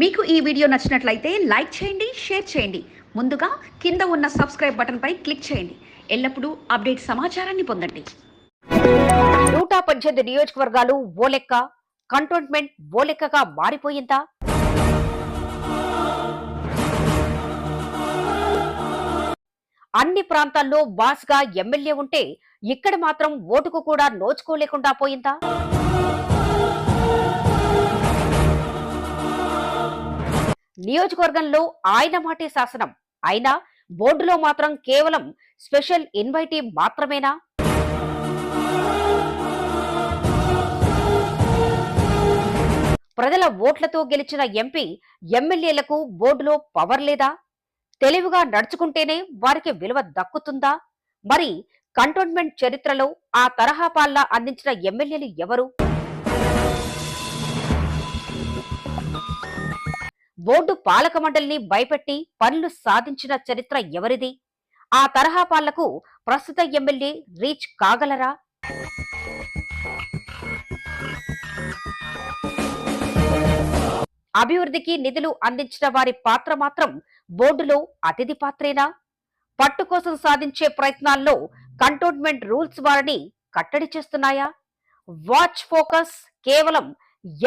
మీకు ఈ వీడియో నచ్చినట్లయితే లైక్ చేయండి షేర్ చేయండి. ముందుగా కింద ఉన్న సబ్స్క్రైబ్ బటన్పై క్లిక్ చేయండి. ఎల్లప్పుడూ అప్డేట్ సమాచారాన్ని పొందండి. నూట పద్దెనిమిది నియోజకవర్గాలు ఓ లెక్క కంటోన్మెంట్ ఓ లెక్కగా మారిపోయిందా? అన్ని ప్రాంతాల్లో బాస్గా ఎమ్మెల్యే ఉంటే ఇక్కడ మాత్రం ఓటుకు కూడా నోచుకోలేకుండా పోయిందా? నియోజకవర్గంలో ఆయన మాటే శాసనం. అయినా బోర్డులో మాత్రం కేవలం స్పెషల్ ఇన్వైటీ మాత్రమేనా? ప్రజల ఓట్లతో గెలిచిన ఎంపీ ఎమ్మెల్యేలకు బోర్డులో పవర్ లేదా? తెలివిగా నడుచుకుంటేనే వారికి విలువ దక్కుతుందా? మరి కంటోన్మెంట్ చరిత్రలో ఆ తరహా పాలన అందించిన ఎమ్మెల్యేలు ఎవరు? బోర్డు పాలక మండలిని భయపెట్టి పనులు సాధించిన చరిత్ర ఎవరిది? ఆ తరహా పాలకు ప్రస్తుత ఎమ్మెల్యే రీచ్ కాగలరా? అభివృద్ధికి నిధులు అందించిన వారి పాత్ర మాత్రం బోర్డులో అతిథి పాత్రేనా? పట్టు కోసం సాధించే ప్రయత్నాల్లో కంటోన్మెంట్ రూల్స్ వారిని కట్టడి చేస్తున్నాయా? వాచ్ ఫోకస్ కేవలం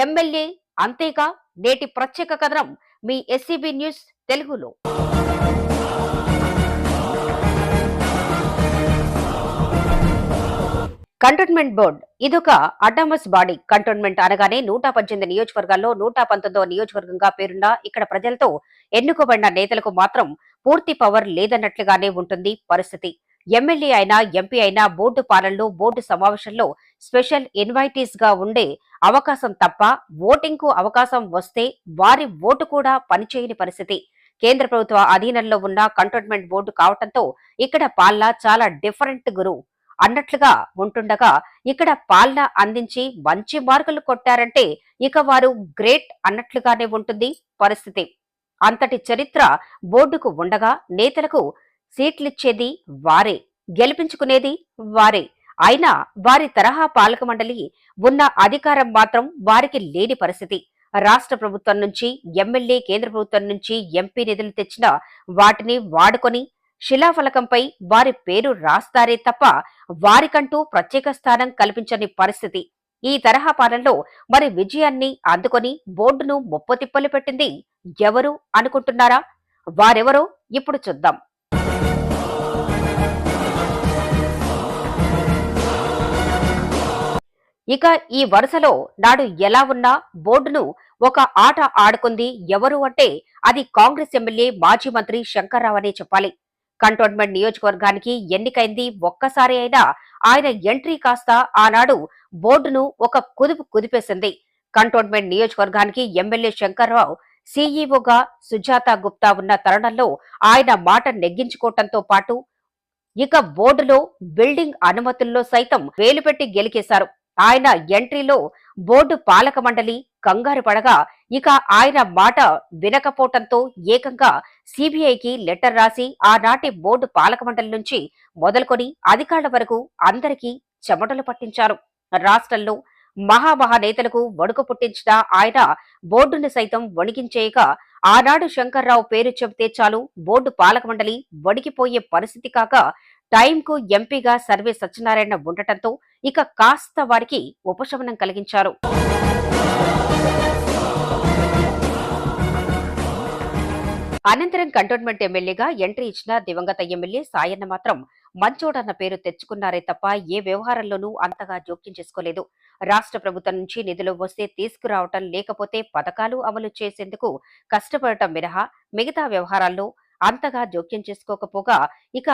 ఎమ్మెల్యే అంతేగా? నేటి ప్రత్యేక కథనం మీ ఎస్సీబీ న్యూస్ తెలుగులో. కంటోన్మెంట్ బోర్డ్ ఇదొక అటామస్ బాడీ. కంటోన్మెంట్ అనగానే నూట పద్దెనిమిది నియోజకవర్గాల్లో నూట పంతొమ్మిదో నియోజకవర్గంగా పేరున్న ఇక్కడ ప్రజలతో ఎన్నుకోబడిన నేతలకు మాత్రం పూర్తి పవర్ లేదన్నట్లుగానే ఉంటుంది పరిస్థితి. ఎమ్మెల్యే అయినా ఎంపీ అయినా బోర్డు పాలనలో బోర్డు సమావేశంలో స్పెషల్ ఇన్వైటీస్గా ఉండే అవకాశం తప్ప ఓటింగ్కు అవకాశం వస్తే వారి ఓటు కూడా పనిచేయని పరిస్థితి. కేంద్ర ప్రభుత్వ అధీనంలో ఉన్న కంటోన్మెంట్ బోర్డు కావటంతో ఇక్కడ పాలన చాలా డిఫరెంట్ గురు. అన్నట్లుగా ఉంటుండగా ఇక్కడ పాలన అందించి మంచి మార్కులు కొట్టారంటే ఇక వారు గ్రేట్ అన్నట్లుగానే ఉంటుంది పరిస్థితి. అంతటి చరిత్ర బోర్డుకు ఉండగా నేతలకు సీట్లిచ్చేది వారే గెలిపించుకునేది వారే. అయినా వారి తరహా పాలక మండలి ఉన్న అధికారం మాత్రం వారికి లేని పరిస్థితి. రాష్ట్ర ప్రభుత్వం నుంచి ఎమ్మెల్యే కేంద్ర ప్రభుత్వం నుంచి ఎంపీ నిధులు తెచ్చిన వాటిని వాడుకొని శిలాఫలకంపై వారి పేరు రాస్తారే తప్ప వారికంటూ ప్రత్యేక స్థానం కల్పించని పరిస్థితి. ఈ తరహా పాలనలో మరి విజయాన్ని అందుకొని బోర్డును ముప్పతిప్పలు పెట్టింది ఎవరు అనుకుంటున్నారా? వారెవరో ఇప్పుడు చూద్దాం. ఇక ఈ వరుసలో నాడు ఎలా ఉన్నా బోర్డును ఒక ఆట ఆడుకుంది ఎవరు అంటే అది కాంగ్రెస్ ఎమ్మెల్యే మాజీ మంత్రి శంకర్రావు అనే చెప్పాలి. కంటోన్మెంట్ నియోజకవర్గానికి ఎన్నికైంది ఒక్కసారి అయినా ఆయన ఎంట్రీ కాస్త ఆనాడు బోర్డును ఒక కుదుపు కుదిపేసింది. కంటోన్మెంట్ నియోజకవర్గానికి ఎమ్మెల్యే శంకర్రావు సీఈఓగా సుజాత గుప్తా ఉన్న తరుణంలో ఆయన మాట నెగ్గించుకోవటంతో పాటు ఇక బోర్డులో బిల్డింగ్ అనుమతుల్లో సైతం వేలుపెట్టి గెలికేశారు. ఆయన ఎంట్రీలో బోర్డు పాలక మండలి కంగారు పడగా ఇక ఆయన మాట వినకపోవటంతో ఏకంగా సిబిఐకి లెటర్ రాసి ఆనాటి బోర్డు పాలక మండలి నుంచి మొదలుకొని అధికారుల వరకు అందరికీ చెమటలు పట్టించారు. రాష్ట్రంలో మహామహా నేతలకు వణుకు పుట్టించిన ఆయన బోర్డును సైతం వణికించేయక ఆనాడు శంకర్రావు పేరు చెబితే చాలు బోర్డు పాలక మండలి వణికిపోయే పరిస్థితి కాక టైంకు ఎంపీగా సర్వే సత్యనారాయణ ఉండటంతో ఇక కాస్త వారికి ఉపశమనం కలిగించారు. అనంతరం కంటోన్మెంట్ ఎమ్మెల్యేగా ఎంట్రీ ఇచ్చిన దివంగత ఎమ్మెల్యే సాయన్న మాత్రం మంచోడన్న పేరు తెచ్చుకున్నారే తప్ప ఏ వ్యవహారంలోనూ అంతగా జోక్యం చేసుకోలేదు. రాష్ట్ర ప్రభుత్వం నుంచి నిధులు వస్తే తీసుకురావటం లేకపోతే పథకాలు అమలు చేసేందుకు కష్టపడటం మినహా మిగతా వ్యవహారాల్లో అంతగా జోక్యం చేసుకోకపోగా ఇక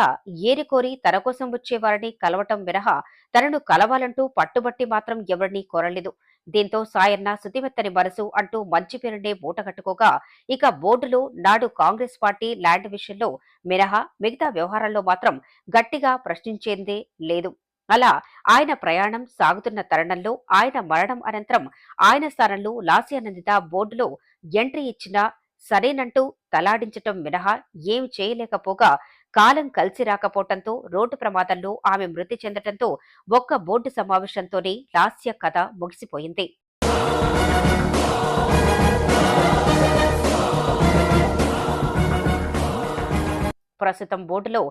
ఏరికోరి తన కోసం వచ్చేవారిని కలవటం మినహా తనను కలవాలంటూ పట్టుబట్టి మాత్రం ఎవరినీ కోరలేదు. దీంతో సాయన్న సుతిమెత్తని మనసు అంటూ మంచి పేరునే మూటగట్టుకోగా ఇక బోర్డులో నాడు కాంగ్రెస్ పార్టీ ల్యాండ్ విషయంలో మినహా మిగతా వ్యవహారాల్లో మాత్రం గట్టిగా ప్రశ్నించేందే లేదు. అలా ఆయన ప్రయాణం సాగుతున్న తరుణంలో ఆయన మరణం అనంతరం ఆయన స్థానంలో లాస్యానందిత బోర్డులో ఎంట్రీ ఇచ్చిన సరేనంటూ తలాడించటం మినహా ఏం చేయలేకపోగా కాలం కలిసి రాకపోవటంతో రోడ్డు ప్రమాదంలో ఆమె మృతి చెందటంతో ఒక్క బోర్డు సమావేశంతోనే లాస్య కథ ముగిసిపోయింది. ప్రస్తుతం బోర్డులో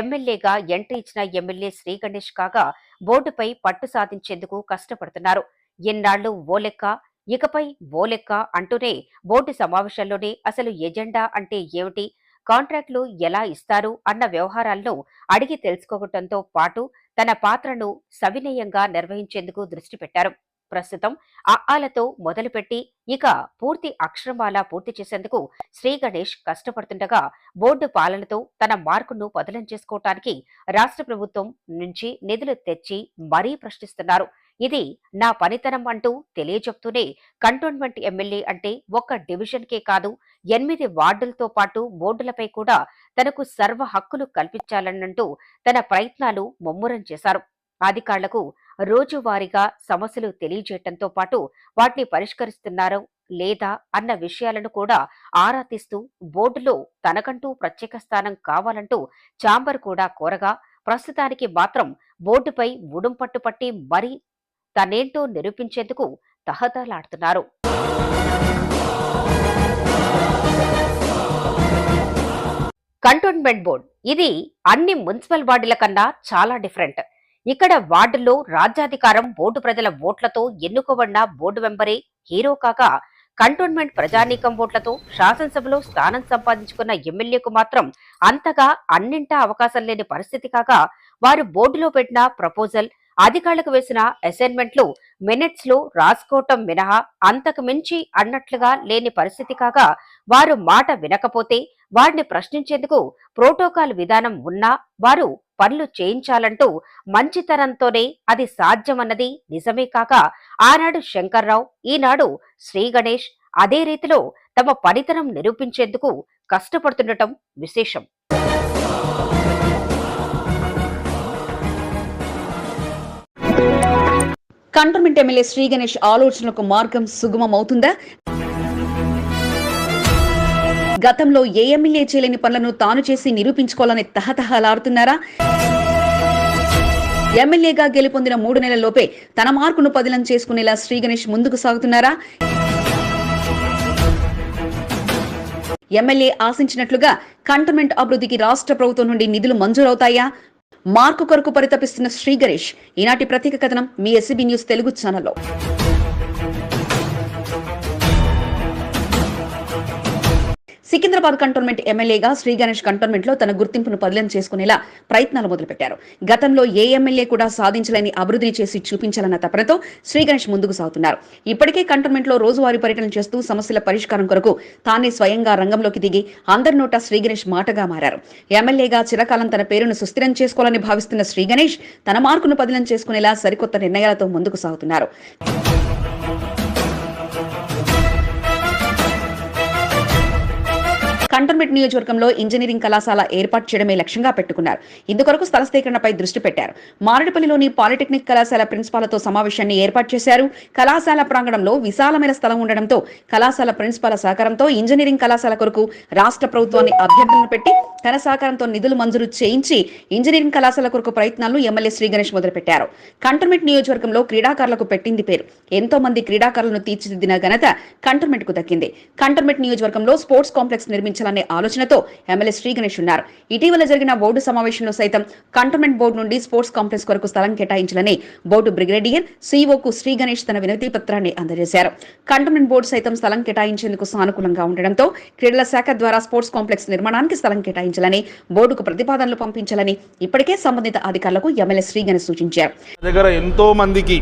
ఎమ్మెల్యేగా ఎంట్రీ ఇచ్చిన ఎమ్మెల్యే శ్రీగణేష్ కాగా బోర్డుపై పట్టు సాధించేందుకు కష్టపడుతున్నారు. ఎన్నాళ్ళు ఓలెక్క ఇకపై బోలెక్క అంటూనే బోర్డు సమావేశంలోనే అసలు ఎజెండా అంటే ఏమిటి? కాంట్రాక్టులు ఎలా ఇస్తారు? అన్న వ్యవహారాలను అడిగి తెలుసుకోవడంతో పాటు తన పాత్రను సవినయంగా నిర్వహించేందుకు దృష్టి పెట్టారు. ప్రస్తుతం అఆలతో మొదలుపెట్టి ఇక పూర్తి అక్షరమాల పూర్తి చేసేందుకు శ్రీ గణేష్ కష్టపడుతుండగా బోర్డు పాలనతో తన మార్కును పదలం చేసుకోవటానికి రాష్ట్ర ప్రభుత్వం నుంచి నిధులు తెచ్చి మరీ ప్రశ్నిస్తున్నారు. ఇది నా పనితనం అంటూ తెలియజెప్తూనే కంటోన్మెంట్ ఎమ్మెల్యే అంటే ఒక్క డివిజన్కే కాదు ఎనిమిది వార్డులతో పాటు బోర్డులపై కూడా తనకు సర్వ హక్కులు కల్పించాలన్నంటూ తన ప్రయత్నాలు ముమ్మరం చేశారు. అధికారులకు రోజువారీగా సమస్యలు తెలియజేయటంతో పాటు వాటిని పరిష్కరిస్తున్నారో లేదా అన్న విషయాలను కూడా ఆరా తీస్తూ బోర్డులో తనకంటూ ప్రత్యేక స్థానం కావాలంటూ చాంబర్ కూడా కోరగా ప్రస్తుతానికి మాత్రం బోర్డుపై ఉడుం పట్టి మరీ తనేంటో నిరూపించేందుకు తహతలాడుతున్నారు కంటోన్మెంట్ బోర్డ్ ఇది అన్ని మున్సిపల్ వార్డుల కన్నా చాలా డిఫరెంట్. ఇక్కడ వార్డుల్లో రాజ్యాధికారం బోర్డు ప్రజల ఓట్లతో ఎన్నుకోబడిన బోర్డు మెంబరే హీరో కాగా కంటోన్మెంట్ ప్రజానీకం ఓట్లతో శాసనసభలో స్థానం సంపాదించుకున్న ఎమ్మెల్యేకు మాత్రం అంతగా అన్నింటా అవకాశం లేని పరిస్థితి కాగా వారు బోర్డులో పెట్టిన ప్రపోజల్ అధికారులకు వేసిన అసైన్మెంట్లు మినిట్స్లో రాసుకోవటం మినహా అంతకు మించి అన్నట్లుగా లేని పరిస్థితి కాగా వారు మాట వినకపోతే వారిని ప్రశ్నించేందుకు ప్రోటోకాల్ విధానం ఉన్నా వారు పనులు చేయించాలంటూ మంచితనంతోనే అది సాధ్యమన్నది నిజమే కాక ఆనాడు శంకర్రావు ఈనాడు శ్రీ గణేష్ అదే రీతిలో తమ పనితనం నిరూపించేందుకు కష్టపడుతుండటం విశేషం. కంటోన్మెంట్ ఎమ్మెల్యే శ్రీ గణేష్ ఆలోచనలకు మార్గం సుగమమవుతుందా? గతంలో ఏ ఎమ్మెల్యే చేయలేని పనులను తాను చేసి నిరూపించుకోవాలని తహతహలాడుతున్నారా? ఎమ్మెల్యేగా గెలుపొందిన మూడు నెలల్లోపే తన మార్కును పదిలం చేసుకునేలా శ్రీ గణేష్ ముందుకు సాగుతున్నారా? ఎమ్మెల్యే ఆశించినట్లుగా కంటోన్మెంట్ అభివృద్ధికి రాష్ట్ర ప్రభుత్వం నుండి నిధులు మంజూరవుతాయా? మార్కు కొరకు పరితపిస్తున్న శ్రీగణేష్ ఈనాటి ప్రత్యేక కథనం మీ ఎస్సీబీ న్యూస్ తెలుగు ఛానల్లో. సికింద్రాబాద్ కంటోన్మెంట్ ఎమ్మెల్యేగా శ్రీ గణేష్ కంటోన్మెంట్లో తన గుర్తింపును పదిలం చేసుకునేలా ప్రయత్నాలు మొదలుపెట్టారు. గతంలో ఏ ఎమ్మెల్యే కూడా సాధించలేని అభివృద్ధిని చేసి చూపించాలన్న తపనతో శ్రీ గణేష్ ముందుకు సాగుతున్నారు. ఇప్పటికే కంటోన్మెంట్లో రోజువారీ పర్యటన చేస్తూ సమస్యల పరిష్కారం కొరకు తానే స్వయంగా రంగంలోకి దిగి అందరి నోట శ్రీ గణేష్ మాటగా మారారు. ఎమ్మెల్యేగా చిరకాలం తన పేరును సుస్థిరం చేసుకోవాలని భావిస్తున్న శ్రీ గణేష్ తన మార్కును పదిలం చేసుకునేలా సరికొత్త నిర్ణయాలతో ముందుకు సాగుతున్నారు. కంటోన్మెంట్ నియోజకవర్గంలో ఇంజనీరింగ్ కళాశాల ఏర్పాటు చేయడమే లక్ష్యంగా పెట్టుకున్నారు. ఇందుకొరకు స్థల సేకరణపై దృష్టి పెట్టారు. మారేడుపల్లిలోని పాలిటెక్నిక్ కళాశాల ప్రిన్సిపాలతో సమావేశాన్ని ఏర్పాటు చేశారు. కళాశాల ప్రాంగణంలో విశాలమైన స్థలం ఉండడంతో కళాశాల ప్రిన్సిపాల సహకారంతో ఇంజనీరింగ్ కళాశాల కొరకు రాష్ట్ర ప్రభుత్వాన్ని అభ్యర్థనలు పెట్టి తన సహకారంతో నిధులు మంజూరు చేయించి ఇంజనీరింగ్ కళాశాల కొరకు ప్రయత్నాలను ఎమ్మెల్యే శ్రీ గణేష్ మొదలుపెట్టారు. కంటోన్మెంట్ నియోజకవర్గంలో క్రీడాకారులకు పెట్టింది పేరు. ఎంతో మంది క్రీడాకారులను తీర్చిదిద్దిన ఘనత కంటోన్మెంట్కు దక్కింది. కంటోన్మెంట్ నియోజకవర్గంలో స్పోర్ట్స్ కాంప్లెక్స్ నిర్మించాలని ఆలోచనతో ఎమ్మెల్యే శ్రీ గణేష్ ఉన్నారు. ఇటీవల జరిగిన బోర్డు సమావేశంలో సైతం కంటోన్మెంట్ బోర్డు నుండి స్పోర్ట్స్ కాంప్లెక్స్ కొరకు స్థలం కేటాయించాలని బోర్డు బ్రిగేడియర్ సీఓకు శ్రీ గణేష్ తన వినతి పత్రాన్ని అందజేశారు. కంటోన్మెంట్ బోర్డు సైతం స్థలం కేటాయించేందుకు సానుకూలంగా ఉండడంతో క్రీడల శాఖ ద్వారా స్పోర్ట్స్ కాంప్లెక్స్ నిర్మాణానికి స్థలం కేటాయించాలని బోర్డుకు ప్రతిపాదనలు పంపించాలని ఇప్పటికే సంబంధిత అధికారులకు ఎమ్మెల్యే శ్రీ గణేష్ సూచించారు. దగ్గర ఎంతో మందికి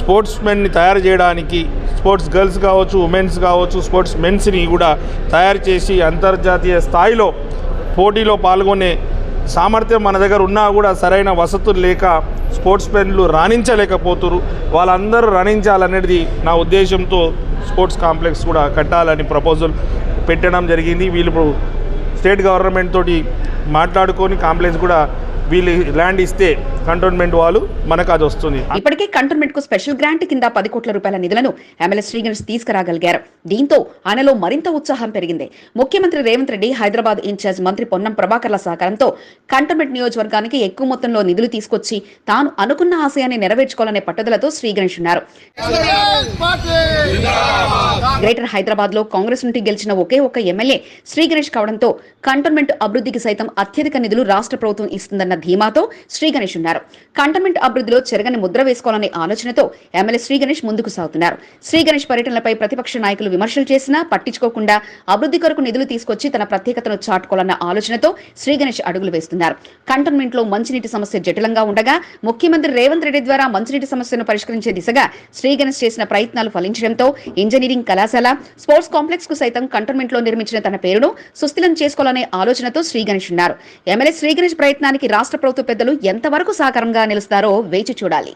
స్పోర్ట్స్ మెన్ని తయారు చేయడానికి స్పోర్ట్స్ గర్ల్స్ కావచ్చు ఉమెన్స్ కావచ్చు స్పోర్ట్స్ మెన్స్ని కూడా తయారు చేసి అంతర్జాతీయ స్థాయిలో పోటీలో పాల్గొనే సామర్థ్యం మన దగ్గర ఉన్నా కూడా సరైన వసతులు లేక స్పోర్ట్స్ మెన్లు రాణించలేకపోతున్నారు వాళ్ళందరూ రాణించాలనేది నా ఉద్దేశంతో స్పోర్ట్స్ కాంప్లెక్స్ కూడా కట్టాలని ప్రపోజల్ పెట్టడం జరిగింది. వీళ్ళు ఇప్పుడు స్టేట్ గవర్నమెంట్ తోటి మాట్లాడుకొని కాంప్లెక్స్ కూడా వీళ్ళు ల్యాండ్ ఇస్తే కంటోన్మెంట్ వాళ్ళు మనకు అది వస్తుంది ఇప్పటికే కంటోన్మెంట్కు స్పెషల్ గ్రాంట్ కింద పది కోట్ల రూపాయల నిధులను ఎమ్మెల్యే శ్రీగణేష్ తీసుకురాగలిగారు. దీంతో ఆయనలో మరింత ఉత్సాహం పెరిగింది. ముఖ్యమంత్రి రేవంత్ రెడ్డి హైదరాబాద్ ఇన్ఛార్జ్ మంత్రి పొన్నం ప్రభాకర్ల సహకారంతో కంటోన్మెంట్ నియోజకవర్గానికి ఎక్కువ మొత్తంలో నిధులు తీసుకొచ్చి తాను అనుకున్న ఆశయాన్ని నెరవేర్చుకోవాలనే పట్టుదలతో శ్రీగణేష్ ఉన్నారు. గ్రేటర్ హైదరాబాద్లో కాంగ్రెస్ నుండి గెలిచిన ఒకే ఒక ఎమ్మెల్యే శ్రీగణేష్ కావడంతో కంటోన్మెంట్ అభివృద్ధికి సైతం అత్యధిక నిధులు రాష్ట్ర ప్రభుత్వం ఇస్తుందన్న ధీమాతో శ్రీగణేష్ ఉన్నారు. కంటోన్మెంట్ అభివృద్ధిలో చెరగని ముద్ర వేసుకోవాలనే ఆలోచనతో ఎమ్మెల్యే శ్రీ గణేష్ ముందుకు సాగుతున్నారు. శ్రీగణేష్ పర్యటనలపై ప్రతిపక్ష నాయకులు విమర్శలు చేసినా పట్టించుకోకుండా అభివృద్ధి కొరకు నిధులు తీసుకొచ్చి తన ప్రత్యేకతను చాటుకోవాలన్న ఆలోచనతో శ్రీగణేష్ అడుగులు వేస్తున్నారు. కంటోన్మెంట్లో మంచినీటి సమస్య జటిలంగా ఉండగా ముఖ్యమంత్రి రేవంత్ రెడ్డి ద్వారా మంచినీటి సమస్యను పరిష్కరించే దిశగా శ్రీగణేష్ చేసిన ప్రయత్నాలు ఫలించడంతో ఇంజనీరింగ్ కళాశాల స్పోర్ట్స్ కాంప్లెక్స్కు సైతం కంటోన్మెంట్లో నిర్మించిన తన పేరును సుస్థిరం చేసుకోవాలనే ఆలోచనతో శ్రీగణేష్ ఉన్నారు. ఎమ్మెల్యే శ్రీ గణేష్ ప్రయత్నానికి రాష్ట్ర రాష్ట్ర ప్రభుత్వ పెద్దలు ఎంతవరకు సహకారంగా నిలుస్తారో వేచి చూడాలి.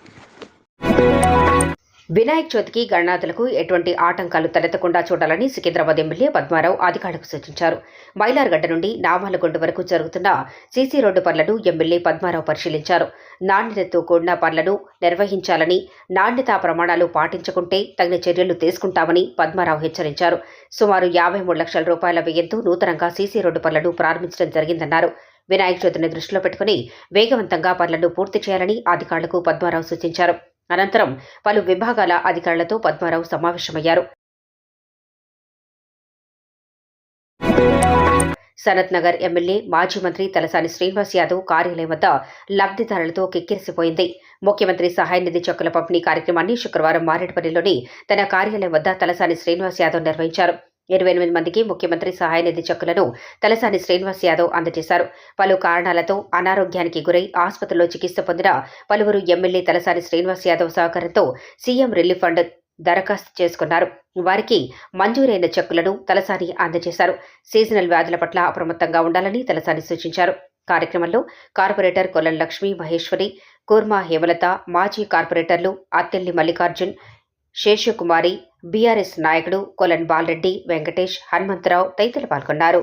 వినాయక చవితికి గణనాథులకు ఎటువంటి ఆటంకాలు తలెత్తకుండా చూడాలని సికింద్రాబాద్ ఎమ్మెల్యే పద్మారావు అధికారులకు సూచించారు. మైలార్గడ్డ నుండి నామాలగొండ వరకు జరుగుతున్న సీసీ రోడ్డు పనులను ఎమ్మెల్యే పద్మారావు పరిశీలించారు. నాణ్యతతో కూడిన పనులను నిర్వహించాలని నాణ్యతా ప్రమాణాలు పాటించకుంటే తగిన చర్యలు తీసుకుంటామని పద్మారావు హెచ్చరించారు. సుమారు యాభై మూడు లక్షల రూపాయల వ్యయంతో నూతనంగా సీసీ రోడ్డు పనులను ప్రారంభించడం జరిగిందన్నారు. వినాయక చవితిని దృష్టిలో పెట్టుకుని వేగవంతంగా పనులను పూర్తి చేయాలని అధికారులకు పద్మారావు సూచించారు. అనంతరం పలు విభాగాల అధికారులతో పద్మారావు సమావేశమయ్యారు. సనత్ నగర్ ఎమ్మెల్యే మాజీ మంత్రి తలసాని శ్రీనివాస్ యాదవ్ కార్యాలయం వద్ద లబ్ధిదారులతో కిక్కిరిసిపోయింది. ముఖ్యమంత్రి సహాయ నిధి చెక్కుల పంపిణీ కార్యక్రమాన్ని శుక్రవారం మారేడుపల్లిలోని తన కార్యాలయం వద్ద తలసాని శ్రీనివాస్ యాదవ్ నిర్వహించారు. ఇరవై ఎనిమిది మందికి ముఖ్యమంత్రి సహాయ నిధి చెక్కులను తలసాని శ్రీనివాస్ యాదవ్ అందజేశారు. పలు కారణాలతో అనారోగ్యానికి గురై ఆసుపత్రిలో చికిత్స పొందిన పలువురు ఎమ్మెల్యే తలసాని శ్రీనివాస్ యాదవ్ సహకారంతో సీఎం రిలీఫ్ ఫండ్ దరఖాస్తు చేసుకున్నారు. వారికి మంజూరైన చెక్కులను తలసాని అందజేశారు. సీజనల్ వ్యాధుల పట్ల అప్రమత్తంగా ఉండాలని తలసాని సూచించారు. కార్యక్రమంలో కార్పొరేటర్ కొల్లం లక్ష్మి మహేశ్వరి కూర్మా హేమలత మాజీ కార్పొరేటర్లు అత్తెల్లి మల్లికార్జున్ శేషకుమారి బీఆర్ఎస్ నాయకుడు కొలన్ బాలరెడ్డి వెంకటేష్ హనుమంతరావు తదితరులు పాల్గొన్నారు.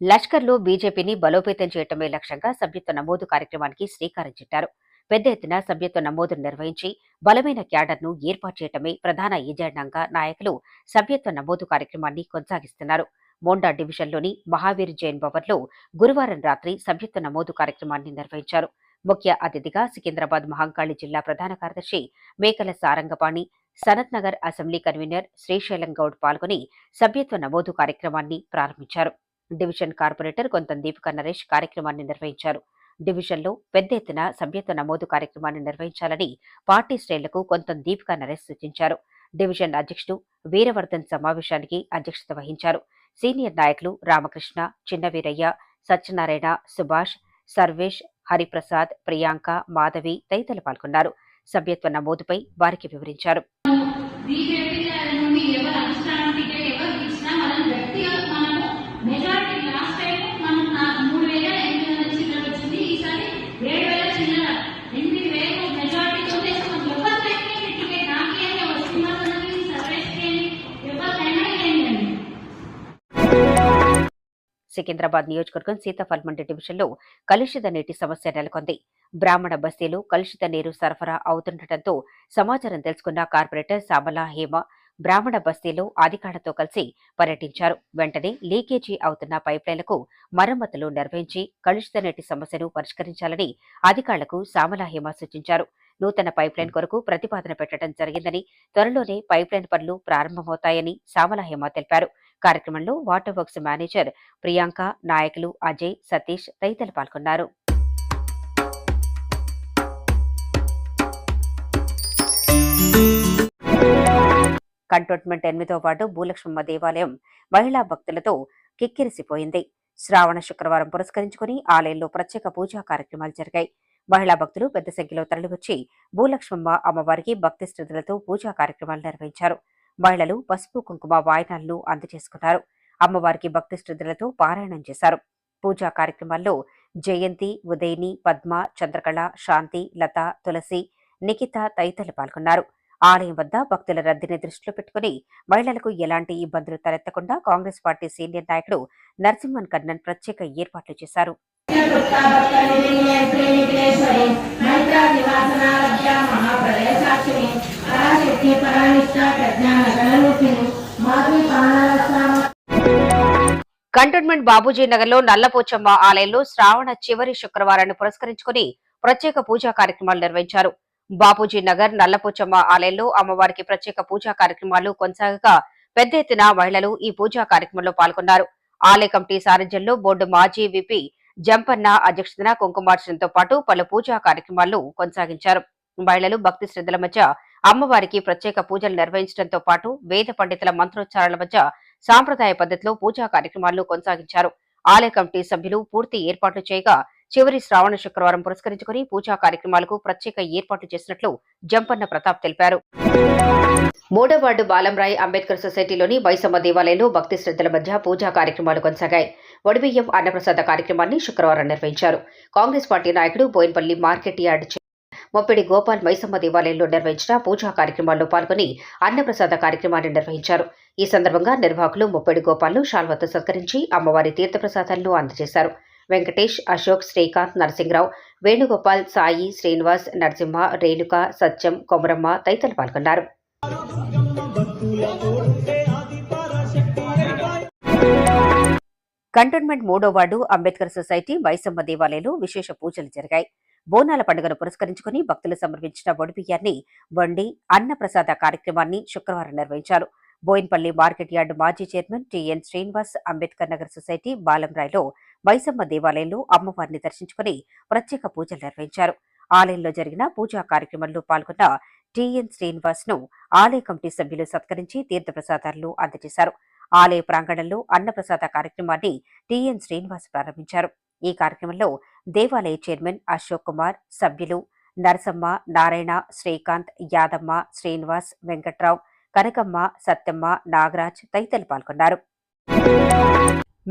లష్కర్లో బీజేపీని బలోపేతం చేయటమే లక్ష్యంగా సభ్యత్వ నమోదు కార్యక్రమానికి శ్రీకారం చుట్టారు. పెద్ద ఎత్తున సభ్యత్వ నమోదును నిర్వహించి బలమైన క్యాడర్ను ఏర్పాటు చేయటమే ప్రధాన ఎజెండాగా నాయకులు సభ్యత్వ నమోదు కార్యక్రమాన్ని కొనసాగిస్తున్నారు. మోండా డివిజన్లోని మహావీర్ జైన్ భవన్లో గురువారం రాత్రి సభ్యత్వ నమోదు కార్యక్రమాన్ని నిర్వహించారు. ముఖ్య అతిథిగా సికింద్రాబాద్ మహంకాళి జిల్లా ప్రధాన కార్యదర్శి మేకల సారంగపాణి సనత్ నగర్ అసెంబ్లీ కన్వీనర్ శ్రీశైలం గౌడ్ పాల్గొని సభ్యత్వ నమోదు కార్యక్రమాన్ని ప్రారంభించారు. డివిజన్ కార్పొరేటర్ కొంతం దీపిక నరేష్ కార్యక్రమాన్ని నిర్వహించారు. డివిజన్లో పెద్ద ఎత్తున సభ్యత్వ నమోదు కార్యక్రమాన్ని నిర్వహించాలని పార్టీ శ్రేణులకు కొంతం దీపిక నరేష్ సూచించారు. డివిజన్ అధ్యక్షుడు వీరవర్ధన్ సమావేశానికి అధ్యక్షత వహించారు. సీనియర్ నాయకులు రామకృష్ణ చిన్నవీరయ్య సత్యనారాయణ సుభాష్ సర్వేష్ హరిప్రసాద్ ప్రియాంక మాధవి తదితరులు పాల్గొన్నారు. సభ్యత్వ నమోదుపై వారికి వివరించారు. సికింద్రాబాద్ నియోజకవర్గం సీతాఫల్ మండి డివిజన్లో కలుషిత నీటి సమస్య నెలకొంది. బ్రాహ్మణ బస్తీలో కలుషిత నీరు సరఫరా అవుతుండటంతో సమాచారం తెలుసుకున్న కార్పొరేటర్ సామలా హేమ బ్రాహ్మణ బస్తీలో అధికారులతో కలిసి పర్యటించారు. వెంటనే లీకేజీ అవుతున్న పైప్లైన్లకు మరమ్మతులు నిర్వహించి కలుషిత నీటి సమస్యను పరిష్కరించాలని అధికారులకు సామలా హేమ సూచించారు. నూతన పైప్లైన్ కొరకు ప్రతిపాదన పెట్టడం జరిగిందని త్వరలోనే పైప్లైన్ పనులు ప్రారంభమవుతాయని సామలా హేమ తెలిపారు. కార్యక్రమంలో వాటర్ వర్క్స్ మేనేజర్ ప్రియాంక నాయకులు అజయ్ సతీష్ తదితరులు పాల్గొన్నారు. కంటోన్మెంట్ ఎనిమిదో వార్డు భూలక్ష్మమ్మ దేవాలయం మహిళా భక్తులతో కిక్కిరిసిపోయింది. శ్రావణ శుక్రవారం పురస్కరించుకుని ఆలయంలో ప్రత్యేక పూజా కార్యక్రమాలు జరిగాయి. మహిళా భక్తులు పెద్ద సంఖ్యలో తరలివచ్చి భూలక్ష్మమ్మ అమ్మవారికి భక్తి శ్రద్ధలతో పూజా కార్యక్రమాలు నిర్వహించారు. మహిళలు పసుపు కుంకుమ వాయినాలను అందజేసుకున్నారు. అమ్మవారికి భక్తి శ్రద్ధలతో పారాయణం చేశారు. పూజా కార్యక్రమాల్లో జయంతి ఉదయని పద్మ చంద్రకళ శాంతి లత తులసి నిఖిత తదితరులు పాల్గొన్నారు. ఆలయం వద్ద భక్తుల రద్దీని దృష్టిలో పెట్టుకుని మహిళలకు ఎలాంటి ఇబ్బందులు తలెత్తకుండా కాంగ్రెస్ పార్టీ సీనియర్ నాయకుడు నరసింహన్ కర్ణన్ ప్రత్యేక ఏర్పాట్లు చేశారు. కంటోన్మెంట్ బాబూజీ నగర్లో నల్లపోచమ్మ ఆలయంలో శ్రావణ చివరి శుక్రవారాన్ని పురస్కరించుకుని ప్రత్యేక పూజా కార్యక్రమాలు నిర్వహించారు. బాపూజీ నగర్ నల్లపోచమ్మ ఆలయంలో అమ్మవారికి ప్రత్యేక పూజా కార్యక్రమాలు కొనసాగగా పెద్ద ఎత్తున మహిళలు ఈ పూజా కార్యక్రమంలో పాల్గొన్నారు. ఆలయ కమిటీ సారథ్యంలో బోర్డు మాజీ విపి జంపన్న అధ్యక్షతన కుంకుమార్చనతో పాటు పలు పూజా కార్యక్రమాలు కొనసాగించారు. మహిళలు భక్తి శ్రద్ధల మధ్య అమ్మవారికి ప్రత్యేక పూజలు నిర్వహించడంతో పాటు వేద పండితుల మంత్రోచ్చారాల మధ్య సాంప్రదాయ పద్ధతిలో పూజా కార్యక్రమాలు కొనసాగించారు. ఆలయ కమిటీ సభ్యులు పూర్తి ఏర్పాట్లు చేయగా చివరి శ్రావణ శుక్రవారం పురస్కరించుకుని పూజా కార్యక్రమాలకు ప్రత్యేక ఏర్పాట్లు చేసినట్లు జంపన్న ప్రతాప్ తెలిపారు. మూడో వార్డు బాలంరాయ్ అంబేద్కర్ సొసైటీలోని వైసమ్మ దేవాలయంలో భక్తి శ్రద్ధల మధ్య పూజా కార్యక్రమాలు కొనసాగాయి. వడిబియ్యం అన్నప్రసాద కార్యక్రమాన్ని శుక్రవారం నిర్వహించారు. కాంగ్రెస్ పార్టీ నాయకుడు బోయిన్పల్లి మార్కెట్ యార్డ్ మొప్పిడి గోపాల్ మైసమ్మ దేవాలయంలో నిర్వహించిన పూజా కార్యక్రమాల్లో పాల్గొని అన్నప్రసాద కార్యక్రమాన్ని నిర్వహించారు. ఈ సందర్భంగా నిర్వాహకులు మొప్పిడి గోపాల్ను శాల్వతో సత్కరించి అమ్మవారి తీర్థప్రసాదాలను అందజేశారు. వెంకటేష్ అశోక్ శ్రీకాంత్ నరసింహరావు వేణుగోపాల్ సాయి శ్రీనివాస్ నరసింహ రేణుక సత్యం కొమరమ్మ తదితరులు పాల్గొన్నారు. కంటోన్మెంట్ మూడో వార్డు అంబేద్కర్ సొసైటీ వైసమ్మ దేవాలయంలో విశేష పూజలు జరిగాయి. బోనాల పండుగను పురస్కరించుకుని భక్తులు సమర్పించిన వడిబియ్యాన్ని వండి అన్నప్రసాద కార్యక్రమాన్ని శుక్రవారం నిర్వహించారు. బోయిన్పల్లి మార్కెట్ యార్డు మాజీ chairman TN Srinivas Ambedkar Nagar society బాలంరాయ్లో వైసమ్మ దేవాలయంలో అమ్మవారిని దర్శించుకుని ప్రత్యేక పూజలు నిర్వహించారు. ఆలయంలో జరిగిన పూజా కార్యక్రమంలో పాల్గొన్న టిఎన్ శ్రీనివాస్ను ఆలయ కమిటీ సభ్యులు సత్కరించి తీర్థప్రసాదాలను అందజేశారు. ఆలయ ప్రాంగణంలో అన్నప్రసాద కార్యక్రమాన్ని టిఎన్ శ్రీనివాస్ ప్రారంభించారు. ఈ కార్యక్రమంలో దేవాలయ చైర్మన్ అశోక్ కుమార్ సభ్యులు నరసమ్మ నారాయణ శ్రీకాంత్ యాదమ్మ శ్రీనివాస్ వెంకట్రావు కనకమ్మ సత్యమ్మ నాగరాజ్ తదితరులు పాల్గొన్నారు.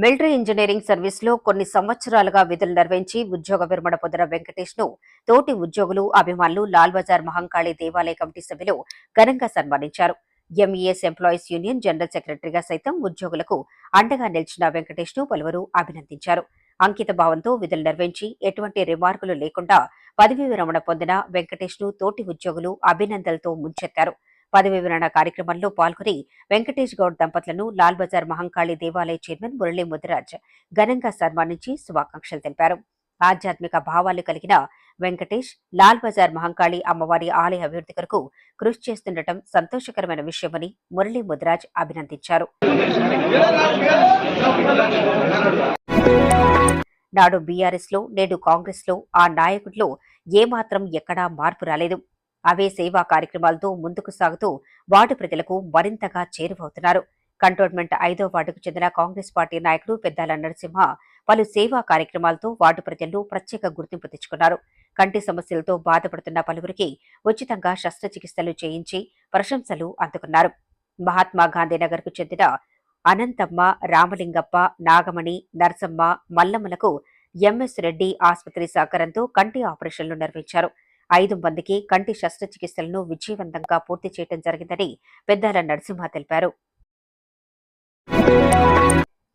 మిలిటరీ ఇంజనీరింగ్ సర్వీస్లో కొన్ని సంవత్సరాలుగా విధులు నిర్వహించి ఉద్యోగ విరమణ పొందిన వెంకటేష్ను తోటి ఉద్యోగులు అభిమానులు లాల్ బజార్ మహంకాళి దేవాలయ కమిటీ సభ్యులు ఘనంగా సన్మానించారు. ఎంఈఎస్ ఎంప్లాయీస్ యూనియన్ జనరల్ సెక్రటరీగా సైతం ఉద్యోగులకు అండగా నిలిచిన వెంకటేష్ను పలువురు అభినందించారు. అంకిత భావంతో విధులు నిర్వహించి ఎటువంటి రిమార్కులు లేకుండా పదవీ విరమణ పొందిన వెంకటేష్ను తోటి ఉద్యోగులు అభినందనలతో ముంచెత్తారు. పదవీ విరణ కార్యక్రమంలో పాల్గొని వెంకటేష్ గౌడ్ దంపతులను లాల్ బజార్ మహంకాళి దేవాలయ చైర్మన్ మురళీ ముదిరాజ్ ఘనంగా సన్మానించి శుభాకాంక్షలు తెలిపారు. ఆధ్యాత్మిక భావాలు కలిగిన వెంకటేష్ లాల్ బజార్ మహంకాళి అమ్మవారి ఆలయ అభివృద్ధి కొరకు కృషి చేస్తుండటం సంతోషకరమైన విషయమని మురళీ ముదిరాజ్ అభినందించారు. నాడు బీఆర్ఎస్లో నేడు కాంగ్రెస్లో ఆ నాయకుడిలో ఏమాత్రం ఎక్కడా మార్పు రాలేదు. అవే సేవా కార్యక్రమాలతో ముందుకు సాగుతూ వార్డు ప్రజలకు మరింతగా చేరువవుతున్నారు. కంటోన్మెంట్ ఐదో వార్డుకు చెందిన కాంగ్రెస్ పార్టీ నాయకుడు పెద్దాల నరసింహ పలు సేవా కార్యక్రమాలతో వార్డు ప్రజలు ప్రత్యేక గుర్తింపు తెచ్చుకున్నారు. కంటి సమస్యలతో బాధపడుతున్న పలువురికి ఉచితంగా శస్త్రచికిత్సలు చేయించి ప్రశంసలు అందుకున్నారు. మహాత్మా గాంధీనగర్కు చెందిన అనంతమ్మ రామలింగప్ప నాగమణి నర్సమ్మ మల్లమ్మలకు ఎంఎస్ రెడ్డి ఆసుపత్రి సహకారంతో కంటి ఆపరేషన్లు నిర్వహించారు. ఐదు మందికి కంటి శస్త్రచికిత్సలను విజయవంతంగా పూర్తి చేయడం జరిగిందని పెద్దాల నరసింహ తెలిపారు.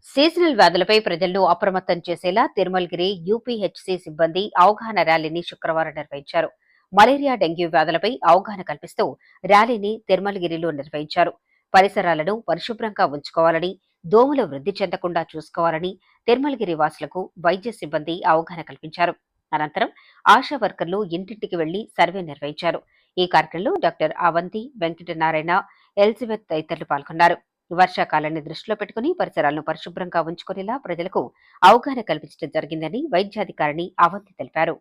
సీజనల్ వ్యాధులపై ప్రజలను అప్రమత్తం చేసేలా తిరుమలగిరి యూపీహెచ్సి సిబ్బంది అవగాహన ర్యాలీని శుక్రవారం నిర్వహించారు. మలేరియా డెంగ్యూ వ్యాధులపై అవగాహన కల్పిస్తూ ర్యాలీని తిరుమలగిరిలో నిర్వహించారు. పరిసరాలను పరిశుభ్రంగా ఉంచుకోవాలని దోమలు వృద్ధి చెందకుండా చూసుకోవాలని తిరుమలగిరి వాసులకు వైద్య సిబ్బంది అవగాహన కల్పించారు. అనంతరం ఆశా వర్కర్లు ఇంటింటికి వెళ్ళి సర్వే నిర్వహించారు. ఈ కార్యక్రమంలో డాక్టర్ అవంతి వెంకటనారాయణ ఎలిజబెత్ తదితరులు పాల్గొన్నారు. వర్షాకాలాన్ని దృష్టిలో పెట్టుకుని పరిసరాలను పరిశుభ్రంగా ఉంచుకునేలా ప్రజలకు అవగాహన కల్పించడం జరిగిందని వైద్యాధికారిని అవంతి తెలిపారు.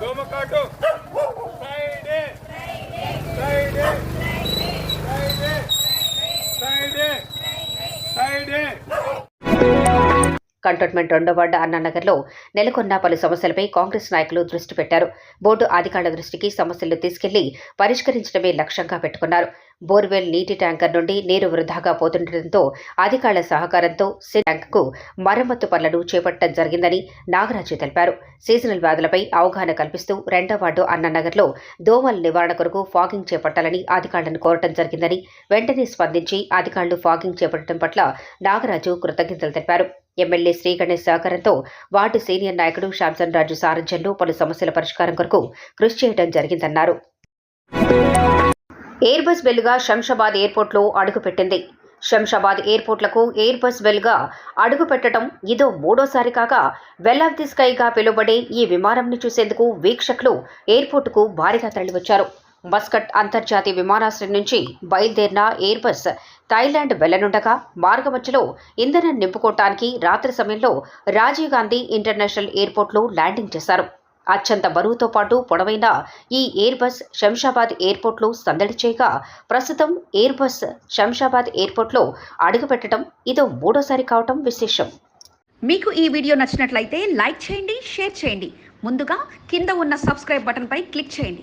దోమకాటు కంటోన్మెంట్ రెండో వార్డు అన్నానగర్లో నెలకొన్న పలు సమస్యలపై కాంగ్రెస్ నాయకులు దృష్టి పెట్టారు. బోర్డు అధికారుల దృష్టికి సమస్యలు తీసుకెళ్ళి పరిష్కరించడమే లక్ష్యంగా పెట్టుకున్నారు. బోర్వెల్ నీటి ట్యాంకర్ నుండి నీరు వృధాగా పోతుండటంతో అధికారుల సహకారంతో సి ట్యాంకుకు మరమ్మతు పనులను చేపట్టడం జరిగిందని నాగరాజు తెలిపారు. సీజనల్ వ్యాధులపై అవగాహన కల్పిస్తూ రెండో వార్డు అన్ననగర్లో దోమల నివారణ కొరకు ఫాగింగ్ చేపట్టాలని అధికారులను కోరటం జరిగిందని వెంటనే స్పందించి అధికారులు ఫాగింగ్ చేపట్టడం పట్ల నాగరాజు కృతజ్ఞతలు తెలిపారు. ఎమ్మెల్యే శ్రీగణేష్ సహకారంతో వార్డు సీనియర్ నాయకుడు శాంసన్ రాజు సారథ్యంలో పలు సమస్యల పరిష్కారం కొరకు కృషి చేయడం జరిగిందన్నారు. ఎయిర్ బెల్గా శంషాబాద్ ఎయిర్పోర్ట్లో అడుగుపెట్టింది. శంషాబాద్ ఎయిర్పోర్ట్లకు ఎయిర్బస్ బెల్గా అడుగు పెట్టడం ఇదో మూడోసారి కాగా వెల్ ఆఫ్ ది స్కైగా పిలువబడే ఈ విమానంని చూసేందుకు వీక్షకులు ఎయిర్పోర్టుకు భారీగా తరలివచ్చారు. మస్కట్ అంతర్జాతీయ విమానాశ్రయం నుంచి బయలుదేరిన ఎయిర్ బస్ థాయిలాండ్ వెళ్ళనుండగా మార్గమధ్యలో ఇంధనం నింపుకోవటానికి రాత్రి సమయంలో రాజీవ్ గాంధీ ఇంటర్నేషనల్ ఎయిర్పోర్ట్లో ల్యాండింగ్ చేశారు. అత్యంత బరువుతో పాటు పొడవైన ఈ ఎయిర్ బస్ శంషాబాద్ ఎయిర్పోర్ట్లో సందడి చేయగా ప్రస్తుతం ఎయిర్ బస్ శంషాబాద్ ఎయిర్పోర్ట్లో అడుగుపెట్టడం ఇదో మూడోసారి కావటం విశేషం. మీకు ఈ వీడియో నచ్చినట్లయితే లైక్ చేయండి షేర్ చేయండి. ముందుగా కింద ఉన్న సబ్స్క్రైబ్ బటన్పై క్లిక్ చేయండి.